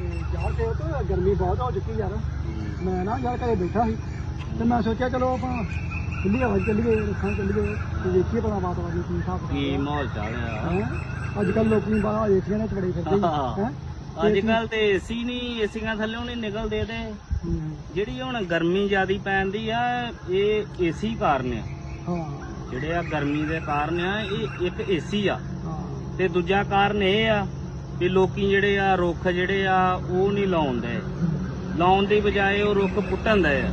ਤੇ ਯਾਰ ਤੇ ਉਹ ਤੇ ਗਰਮੀ ਬਹੁਤ ਹੋ ਚੁੱਕੀ ਯਾਰ। ਮੈਂ ਨਾ ਯਾਰ ਘਰੇ ਬੈਠਾ ਸੀ ਤੇ ਮੈਂ ਸੋਚਿਆ ਚਲੋ ਆਪਾਂ ਖੁੱਲੀ ਹਵਾ 'ਚ ਚੱਲੀਏ ਰੁੱਖਾਂ ਚੱਲੀਏ ਤੇ ਵੇਖੀਏ ਭਲਾ ਵਾਤਾਵਰਨ ਕੀ ਹਿਸਾਬ ਕੀ ਮਾਹੌਲ ਚੱਲ ਰਿਹਾ ਹੈ? ਅੱਜ ਕੱਲ ਲੋਕੀ ਬਾਹਰ ਏਸੀਆਂ ਨਾਲ ਚੜੇ ਫਿਰਦੇ ਹਾਂ। ਅੱਜ ਕੱਲ ਤੇ ਏਸੀ ਨਹੀਂ ਏਸੀਆਂ ਥੱਲੇ ਨਹੀਂ ਨਿਕਲਦੇ ਤੇ। ਜਿਹੜੀ ਹੁਣ ਗਰਮੀ ਜ਼ਿਆਦੀ ਪੈਂਦੀ ਆ ਇਹ ਏਸੀ ਕਾਰਨ ਆ। ਹਾਂ। ਜਿਹੜੇ ਆ ਗਰਮੀ ਦੇ ਕਾਰਨ ਆ ਇਹ ਇੱਕ ਏਸੀ ਆ। ਤੇ ਦੂਜਾ ਕਾਰਨ ਇਹ ਆ ਕਿ ਲੋਕੀ ਜਿਹੜੇ ਆ ਰੁੱਖ ਜਿਹੜੇ ਆ ਉਹ ਨਹੀਂ ਲਾਉਂਦੇ। ਲਾਉਣ ਦੀ ਬਜਾਏ ਉਹ ਰੁੱਖ ਪੁੱਟਣ ਦੇ ਆ।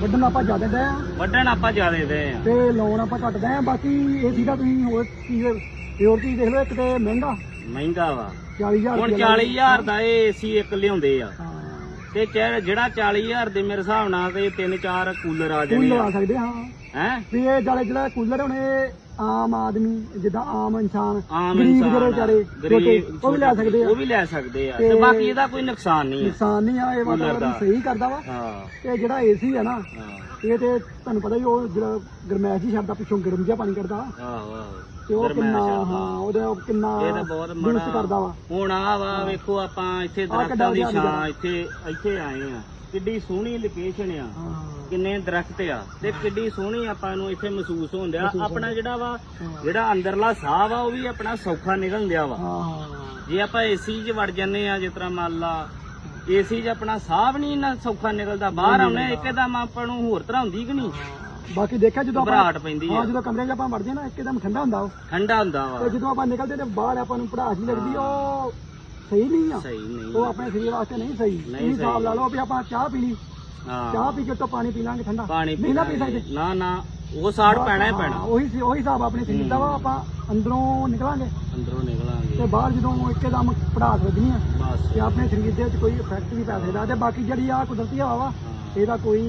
ਵੱਢਣ ਆਪਾਂ ਜ਼ਿਆਦਾ ਡਏ ਆ। ਵੱਢਣ ਆਪਾਂ ਜ਼ਿਆਦੇ ਦੇ ਆ। ਤੇ ਲੋਨ ਆਪਾਂ ਘੱਟ ਡਏ ਆ। ਬਾਕੀ ਇਹ ਸੀਗਾ ਤੁਸੀਂ ਹੋਰ ਚੀਜ਼ ਹੋਰ ਚੀਜ਼ ਦੇਖ ਲਓ ਇੱਕ ਤੇ ਮਹਿੰਗਾ। ਮਹਿੰਗਾ ਵਾ। 40000 ਹੁਣ 40000 ਦਾ ਇਹ ਏਸੀ ਇੱਕ ਲਿਆਉਂਦੇ ਆ। ਤੇ ਜਿਹੜਾ 40000 ਦੇ ਮੇਰੇ ਹਿਸਾਬ ਨਾਲ ਤੇ ਤਿੰਨ ਚਾਰ ਕੂਲਰ ਆ ਕੂਲਰ ਜਾਣੇ ਆ। ਆ ਸਕਦੇ ਹਾਂ। ਹੈ? ਵੀ ਇਹ ਜਿਹੜਾ ਕੂਲਰ ਹੁਣ ਇਹ ਆਮ ਆਦਮੀ ਜਿੱਦਾਂ ਆਮ ਇਨਸਾਨ ਆਮ ਗਰੀਬ ਇਨਸਾਨ ਜਿਹੜੇ ਆ, ਵਿਚਾਰੇ ਗਰੀਬ ਛੋਟੇ, ਉਹ ਵੀ ਲੈ ਸਕਦੇ ਆ। ਉਹ ਵੀ ਲੈ ਸਕਦੇ ਆ। ਤੇ ਤੇ ਬਾਕੀ ਇਹਦਾ ਕੋਈ ਨੁਕਸਾਨ ਨਹੀਂ ਹੈ ਨੁਕਸਾਨ ਨਹੀਂ ਆ ਇਹ ਵਾਤਾਵਰਨ ਦਾ। ਸਹੀ ਕਰਦਾ ਵਾ। ਹਾਂ। ਤੇ ਜਿਹੜਾ ਏਸੀ ਆ ਨਾ ਹਾਂ। ਇਹ ਤੇ ਤੁਹਾਨੂੰ ਪਤਾ ਹੀ ਉਹ ਜਿਹੜਾ ਗਰਮੈਸ਼ ਹੀ ਛੱਡਦਾ ਪਿੱਛੋਂ ਗਰਮ ਜਿਹਾ ਪਾਣੀ ਕਰਦਾ ਆਹੋ ਤੇ ਉਹ ਗਰਮੈਸ਼ ਕਿੰਨਾ ਆ। ਹਾਂ। ਉਹਦੇ ਉਹ ਕਿੰਨਾ ਇਹ ਤਾਂ ਬਹੁਤ ਮਾੜਾ ਕਰਦਾ ਵਾ। ਹੁਣ ਆ ਵਾ ਵੇਖੋ ਆਪਾਂ ਇੱਥੇ ਆਹ ਕਿੱਡਾ ਦਰਖਤਾਂ ਦੀ ਵਧੀਆ ਛਾਂ ਇੱਥੇ ਇੱਥੇ ਆਏ ਆ। ਕਿੱਡੀ ਸੋਹਣੀ ਲੋਕੇਸ਼ਨ ਆ। ਹਾਂ। ਕਿੰਨੇ ਦਰਖਤ ਆ ਤੇ ਕਿੱਡੀ ਸੋਹਣੀ ਆਪਾਂ ਨੂੰ ਇੱਥੇ ਮਹਿਸੂਸ ਹੁੰਦਿਆ ਮਹਿਸੂਸ ਆਪਣਾ ਜਿਹੜਾ ਵਾ। ਜਿਹੜਾ ਅੰਦਰਲਾ ਸਾਹ ਵਾ ਉਹ ਵੀ ਆਪਣਾ ਸੌਖਾ ਨਿਕਲਣ ਦਿਆ ਵਾ। ਜੇ ਆਪਾਂ ਏਸੀ 'ਚ ਵੜ ਜੰਨੇ ਆ ਜਿਸ ਤਰ੍ਹਾਂ ਮੰਨ ਲਾ ਏਸੀ 'ਚ ਆਪਣਾ ਸਾਹ ਵੀ ਨਹੀਂ ਨਾ ਸੌਖਾ ਨਿਕਲਦਾ ਬਾਹਰ ਆਉਣੇ ਇੱਕਦਮ ਆਪਾਂ ਨੂੰ ਹੋਰ ਤਰ੍ਹਾਂ ਹੁੰਦੀ ਕਿ ਨਹੀਂ? ਬਾਕੀ ਦੇਖਿਆ ਜਦੋਂ ਆਪਾਂ ਘਬਰਾਹਟ ਪੈਂਦੀ ਹਾਂ ਆ ਜਦੋਂ ਕਮਰੇ 'ਚ ਆਪਾਂ ਵੜਦੇ ਨਾ ਇੱਕਦਮ ਠੰਡਾ ਹੁੰਦਾ ਉਹ। ਠੰਡਾ ਹੁੰਦਾ ਤੇ ਵਾ ਜਦੋਂ ਆਪਾਂ ਨਿਕਲਦੇ ਤੇ ਬਾਹਰ ਆਪਾਂ ਨੂੰ ਪੜਾਸ ਨਹੀਂ ਲੱਗਦੀ ਉਹ ਸਹੀ ਨਹੀਂ ਆ। ਸਹੀ ਨਹੀਂ। ਉਹ ਆਪਣੇ ਸਰੀਰ ਵਾਸਤੇ ਨਹੀਂ ਸਹੀ। ਨਹੀਂ ਤੁਸੀਂ ਹਿਸਾਬ ਸਹੀ। ਲਾ ਲਓ ਵੀ ਆਪਾਂ ਚਾਹ ਪੀ ਲਈ ਚਾਹ ਪੀ ਕੇ ਤੋਂ ਪਾਣੀ ਪੀ ਲਾਂਗੇ ਠੰਡਾ। ਪਾਣੀ ਨਹੀਂ ਨਾ ਪੀ ਪੀਣਾ ਸਕਦੇ। ਨਾ ਨਾ ਉਹ ਸਾੜ ਪੈਣਾ ਹੀ ਹਾਂ, ਪੈਣਾ। ਉਹੀ ਸੀ- ਉਹੀ ਹਿਸਾਬ ਆਪਣੇ ਸਰੀਰ ਦਾ ਵਾ ਆਪਾਂ ਅੰਦਰੋਂ ਨਿਕਲਾਂਗੇ। ਅੰਦਰੋਂ ਤੇ ਨਿਕਲਾਂਗੇ ਬਾਹਰ ਜਦੋਂ ਇੱਕਦਮ ਪੜਾਸ ਵੱਜਣੀ ਆ ਬਸ। ਤੇ ਆਪਣੇ ਸਰੀਰ ਦੇ ਵਿੱਚ ਕੋਈ ਇਫੈਕਟ ਵੀ ਪੈ ਸਕਦਾ। ਤੇ ਬਾਕੀ ਜਿਹੜੀ ਆ ਕੁਦਰਤੀ ਹਵਾ ਵਾ ਹਾਂ। ਇਹਦਾ ਕੋਈ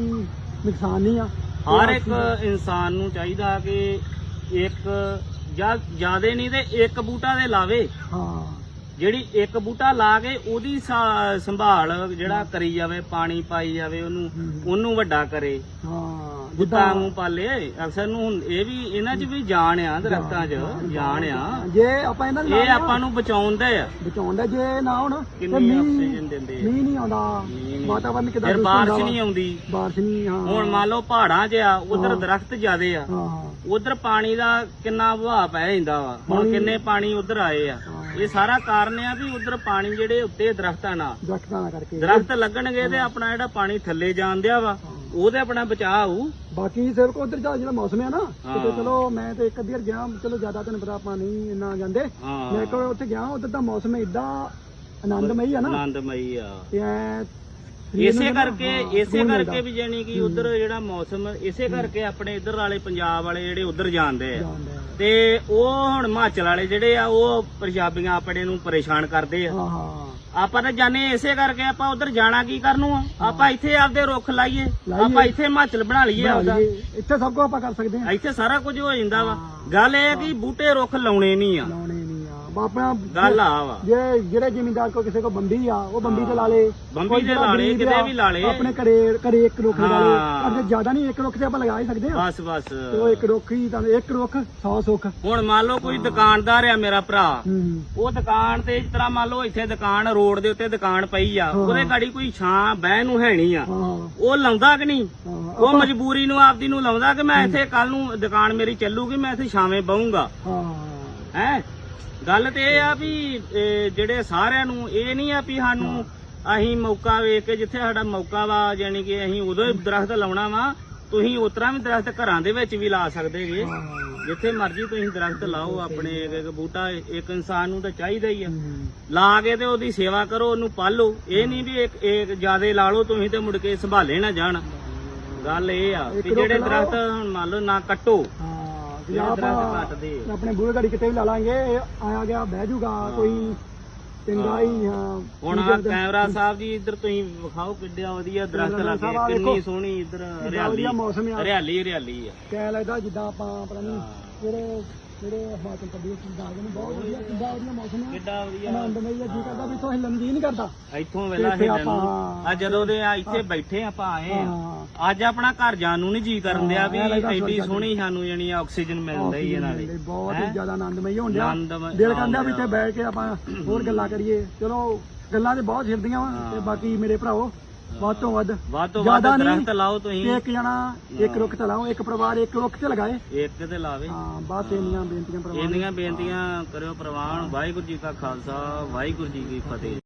ਨੁਕਸਾਨ ਨਹੀਂ ਆ। ਹਰ ਇੱਕ ਇਨਸਾਨ ਨੂੰ ਚਾਹੀਦਾ ਕਿ ਇੱਕ ਜਾਂ ਜਿਆਦੇ ਨਹੀਂ ਤੇ ਇੱਕ ਬੂਟਾ ਦੇ ਲਾਵੇ। ਹਾਂ। ਜਿਹੜੀ ਇੱਕ ਬੂਟਾ ਲਾ ਕੇ ਉਹਦੀ ਸਾ- ਸੰਭਾਲ ਜਿਹੜਾ ਕਰੀ ਜਾਵੇ ਪਾਣੀ ਪਾਈ ਜਾਵੇ ਉਹਨੂੰ। ਉਹਨੂੰ ਵੱਡਾ ਕਰੇ। ਹਾਂ ਬੁੱਤਾਂ ਨੂੰ ਪਾਲੇ ਅਕਸਰ ਨੂੰ ਹੁਣ ਇਹ ਵੀ ਇਹਨਾਂ 'ਚ ਵੀ ਜਾਨ ਆ ਦਰਖਤਾਂ 'ਚ ਜਾਨ ਆ। ਜੇ ਆਪਾਂ ਇਹਨਾਂ ਦੇ ਇਹ ਆਪਾਂ ਨੂੰ ਬਚਾਉਂਦੇ ਆ। ਬਚਾਉਂਦਾ ਜੇ ਨਾ ਹੁਣ ਤੇ ਕਿੰਨੀ ਮੀਂਹ ਆਕਸੀਜਨ ਦਿੰਦੇ ਆ। ਮੀਂਹ ਨਹੀਂ ਆਉਂਦਾ। ਮੀਂਹ ਨਹੀਂ। ਵਾਤਾਵਰਨ ਕਿਦਾਂ ਫਿਰ ਬਾਰਿਸ਼ ਨਹੀਂ ਆਉਂਦੀ। ਬਾਰਿਸ਼ ਨਹੀਂ ਹਾਂ। ਹੁਣ ਮੰਨ ਲਓ ਪਹਾੜਾਂ 'ਚ ਆ ਉਧਰ ਹਾਂ। ਦਰਖਤ ਜ਼ਿਆਦੇ ਆ। ਹਾਂ ਹਾਂ। ਉਧਰ ਪਾਣੀ ਦਾ ਕਿੰਨਾ ਵਹਾਅ ਪੈ ਜਾਂਦਾ ਵਾ। ਹੁਣ ਪਾਣੀ- ਕਿੰਨੇ ਪਾਣੀ ਉਧਰ ਆਏ ਆ। ਹਾਂ। ਇਹ ਸਾਰਾ ਕਾਰਨ ਆ ਵੀ ਉਧਰ ਪਾਣੀ ਜਿਹੜੇ ਉੱਤੇ ਦਰਖਤਾਂ ਨਾਲ ਦਰਖਤਾਂ ਨਾਲ ਕਰਕੇ। ਦਰਖਤ ਲੱਗਣਗੇ ਤੇ ਆਪਣਾ ਜਿਹੜਾ ਪਾਣੀ ਥੱਲੇ ਜਾਣ ਦਿਆ ਵਾ ਉਹਦੇ ਆਪਣਾ ਬਚਾਅ ਹੋਊ ਬਾਕੀ ਸਿਰਫ ਉਧਰ ਦਾ ਜਿਹੜਾ ਮੌਸਮ ਹੈ ਨਾ। ਕਿਤੇ ਚਲੋ ਮੈਂ ਤੇ ਇੱਕ ਅੱਧੀ ਵਾਰ ਗਿਆ ਚਲੋ ਜ਼ਿਆਦਾ ਤੈਨੂੰ ਪਤਾ ਆਪਾਂ ਨਹੀਂ ਇੰਨਾ ਜਾਂਦੇ। ਮੈਂ ਕੋਲ ਉੱਥੇ ਗਿਆ ਉਧਰ ਦਾ ਮੌਸਮ ਏਡਾ ਆਨੰਦਮਈ ਆ ਨਾ। ਆਨੰਦਮਈ ਆ। ਤੇ ਇਸੇ ਕਰਕੇ ਇਸੇ ਕਰਕੇ। ਵੀ ਜਾਨੀ ਕਿ ਉਧਰ ਜਿਹੜਾ ਮੌਸਮ ਇਸੇ ਕਰਕੇ ਆਪਣੇ ਇਧਰ ਵਾਲੇ ਪੰਜਾਬ ਵਾਲੇ ਜਿਹੜੇ ਉਧਰ ਜਾਂਦੇ ਆ। ਤੇ ਉਹ ਹੁਣ ਹਿਮਾਚਲ ਵਾਲੇ ਜਿਹੜੇ ਆ ਉਹ ਪੰਜਾਬੀਆਂ ਆਪਣੇ ਨੂੰ ਪਰੇਸ਼ਾਨ ਕਰਦੇ ਆ। ਆਪਾਂ ਤਾਂ ਜਾਣੇ ਇਸੇ ਕਰਕੇ ਆਪਾਂ ਉਧਰ ਜਾਣਾ ਕੀ ਕਰਨ ਆ? ਆਪਾਂ ਇੱਥੇ ਆਪਦੇ ਰੁੱਖ ਲਾਈਏ। ਆਪਾਂ ਇੱਥੇ ਹਿਮਾਚਲ ਬਣਾ ਲਈਏ ਆਪਦਾ। ਇੱਥੇ ਸਭ ਕੁਝ ਆਪਾਂ ਕਰ ਸਕਦੇ ਹਾਂ ਇੱਥੇ ਸਾਰਾ ਕੁਝ ਹੋ ਜਾਂਦਾ ਵਾ। ਗੱਲ ਇਹ ਆ ਕਿ ਬੂਟੇ ਰੁੱਖ ਆ ਲਾਉਣੇ ਨਹੀਂ ਆ। ਆਪਣਾ ਗੱਲ ਆ ਵਾ। ਜੇ ਜਿਹੜੇ ਜ਼ਿਮੀਂਦਾਰ ਕੋ ਕਿਸੇ ਕੋ ਬੰਬੀ ਆ ਉਹ ਬੰਬੀ ਤੇ ਲਾ ਲੇ। ਬੰਬੀ ਕੋਈ ਤੇ ਜਿਹੜਾ ਲਾ ਲੇ, ਗਰੀਬ ਕਿਤੇ ਵੀ ਲਾ ਲੇ। ਆਪਣੇ ਘਰੇ ਘਰੇ ਇੱਕ ਰੁੱਖ ਲਗਾ ਲੇ। ਹਾਂ। ਜੇ ਜ਼ਿਆਦਾ ਨਹੀਂ ਇੱਕ ਰੁੱਖ ਤੇ ਆਪਾਂ ਲਗਾ ਹੀ ਸਕਦੇ ਆ ਬਸ ਬਸ। ਤੇ ਉਹ ਇੱਕ ਰੁੱਖ ਹੀ ਤਾਂ ਇੱਕ ਰੁੱਖ 100 ਸੁੱਖ। ਹੁਣ ਮੰਨ ਲਓ ਕੋਈ ਦੁਕਾਨਦਾਰ ਆ ਮੇਰਾ ਭਰਾ। ਹੂੰ ਉਹ ਦੁਕਾਨ ਤੇ ਇਸ ਤਰ੍ਹਾਂ ਮੰਨ ਲਓ ਇੱਥੇ ਦੁਕਾਨ ਰੋਡ ਦੇ ਉੱਤੇ ਦੁਕਾਨ ਪਈ ਆ ਹਾਂ। ਉਹਦੇ ਗਾੜੀ ਕੋਈ ਛਾਂ ਬਹਿ ਨੂੰ ਹੈ ਨਹੀਂ ਆ। ਹਾਂ। ਉਹ ਲਾਉਂਦਾ ਕਿ ਨਹੀਂ? ਹਾਂ। ਉਹ ਮਜਬੂਰੀ ਨੂੰ ਆਪਦੀ ਨੂੰ ਲਾਉਂਦਾ ਕਿ ਮੈਂ ਇੱਥੇ ਕੱਲ ਨੂੰ ਦੁਕਾਨ ਮੇਰੀ ਚੱਲੂਗੀ ਮੈਂ ਇੱਥੇ ਛਾਵੇਂ ਬਹੂੰਗਾ। ਹਾਂ। ਹੈ? ਗੱਲ ਤੇ ਇਹ ਆ ਵੀ ਇਹ ਜਿਹੜੇ ਸਾਰਿਆਂ ਨੂੰ ਇਹ ਨਹੀਂ ਆ ਵੀ ਸਾਨੂੰ ਅਸੀਂ ਮੌਕਾ ਵੇਖ ਕੇ ਜਿੱਥੇ ਸਾਡਾ ਮੌਕਾ ਵਾ ਯਾਨੀ ਕਿ ਅਸੀਂ ਉਦੋਂ ਹੀ ਦਰਖਤ ਲਾਉਣਾ ਵਾ ਤੁਸੀਂ ਉਤਰਾ ਵੀ ਦਰਖਤ ਘਰਾਂ ਦੇ ਵਿੱਚ ਵੀ ਲਾ ਸਕਦੇ ਜੇ। ਜਿੱਥੇ ਮਰਜ਼ੀ ਤੁਸੀਂ ਦਰਖਤ ਲਾਓ ਆਪਣੇ ਇੱਕ ਇੱਕ ਬੂਟਾ ਇੱਕ ਇਨਸਾਨ ਨੂੰ ਤਾਂ ਚਾਹੀਦਾ ਹੀ ਆ। ਲਾ ਕੇ ਤੇ ਉਹਦੀ ਸੇਵਾ ਕਰੋ ਉਹਨੂੰ ਪਾਲੋ। ਇਹ ਨਹੀਂ ਵੀ ਇੱਕ ਇੱਕ ਜਿਆਦੇ ਲਾ ਲਓ ਤੁਸੀਂ ਤੇ ਮੁੜ ਕੇ ਸੰਭਾਲੇ ਨਾ ਜਾਣ। ਗੱਲ ਇਹ ਆ ਕਿ ਜਿਹੜੇ ਰੁੱਖ ਦਰਖਤ ਹੁਣ ਮੰਨ ਲਓ ਨਾ ਕੱਟੋ ਜੇ ਆਪਾਂ ਆਪਣੇ ਬੂਹੇ ਘੜੀ ਕਿਤੇ ਵੀ ਲਾ ਲਾਂਗੇ ਇਹ ਆਇਆ ਗਿਆ ਬਹਿ ਜਾਊਗਾ ਕੋਈ ਚੰਗਾ ਹੀ। ਹਾਂ ਹੁਣ ਆ ਕੈਮਰਾ ਸਾਹਿਬ ਜੀ ਇੱਧਰ ਤੁਸੀਂ ਵਿਖਾਓ ਕਿੱਡਾ ਵਧੀਆ ਦਰਖਤ ਲੱਗੇ। ਕਿੰਨੀ। ਸੋਹਣੀ ਇੱਧਰ ਹਰਿਆਲੀ। ਹਰਿਆਲੀ ਹਰਿਆਲੀ ਆ। ਕਹਿ ਲੱਗਦਾ ਜਿੱਦਾਂ ਆਪਾਂ ਪਤਾ ਨਹੀਂ। ਜਿਹੜੇ ਜਿਹੜੇ ਹਿਮਾਚਲ ਪ੍ਰਦੇਸ਼ ਦੀ ਦਾਗ ਨੂੰ ਬਹੁਤ ਵਧੀਆ ਕਿੰਨਾ ਵਧੀਆ ਮੌਸਮ ਆ ਕਿੱਡਾ ਵਧੀਆ। ਆਨੰਦਮਈ ਆ ਜੀ ਕਰਦਾ ਵੀ ਤੋਂ ਹਿੱਲਣ ਦੀ ਨਹੀਂ ਕਰਦਾ। ਇੱਥੋਂ ਵੇਲਾ ਇੱਥੇ ਹਿੱਲਣ ਨੂੰ। ਆ ਜਦੋਂ ਦੇ ਆ ਇੱਥੇ ਬੈਠੇ ਆਪਾਂ ਆਏ ਆ। ਹਾਂ। ਅੱਜ ਆਪਣਾ ਘਰ ਜਾਣ ਨੂੰ ਨਹੀਂ ਜੀ ਕਰਨ ਦਿਆ ਵੀ ਹਾਂ, ਐਡੀ ਸੋਹਣੀ ਸਾਨੂੰ ਜਾਨੀ ਆਕਸੀਜਨ ਮਿਲ ਰਹੀ ਹੈ ਨਾਲੇ ਬਹੁਤ ਹੈਂ? ਹੀ ਜ਼ਿਆਦਾ ਆਨੰਦਮਈ ਹੋਣ ਆਨੰਦਮਈ- ਦਿਲ ਕਹਿੰਦਾ ਵੀ ਇੱਥੇ ਬੈਠ ਕੇ ਆਪਾਂ ਹੋਰ ਗੱਲਾਂ ਕਰੀਏ। ਚਲੋ ਗੱਲਾਂ ਤੇ ਬਹੁਤ ਛਿੜਦੀਆਂ ਵਾ ਹਾਂ। ਤੇ ਬਾਕੀ ਮੇਰੇ ਭਰਾਓ ਵੱਧ ਤੋਂ ਵੱਧ ਵੱਧ ਤੋਂ ਵੱਧ ਜ਼ਿਆਦਾ ਨਹੀਂ। ਦਰਖਤ ਲਾਓ ਤੁਸੀਂ। ਇੱਕ ਜਣਾ ਇੱਕ ਰੁੱਖ ਤੇ ਲਾਓ ਇੱਕ ਪਰਿਵਾਰ ਇੱਕ ਰੁੱਖ ਤੇ ਲਗਾਏ। ਇੱਕ ਤੇ ਲਾਵੇ। ਹਾਂ ਬਸ ਇੰਨੀਆਂ ਬੇਨਤੀਆਂ ਪਰਿਵਾਰ ਨੂੰ। ਇੰਨੀਆਂ ਬੇਨਤੀਆਂ ਕਰਿਓ ਪ੍ਰਵਾਨ। ਵਾਹਿਗੁਰੂ ਜੀ ਕਾ ਖਾਲਸਾ ਵਾਹਿਗੁਰੂ ਜੀ ਕੀ ਫਤਿਹ।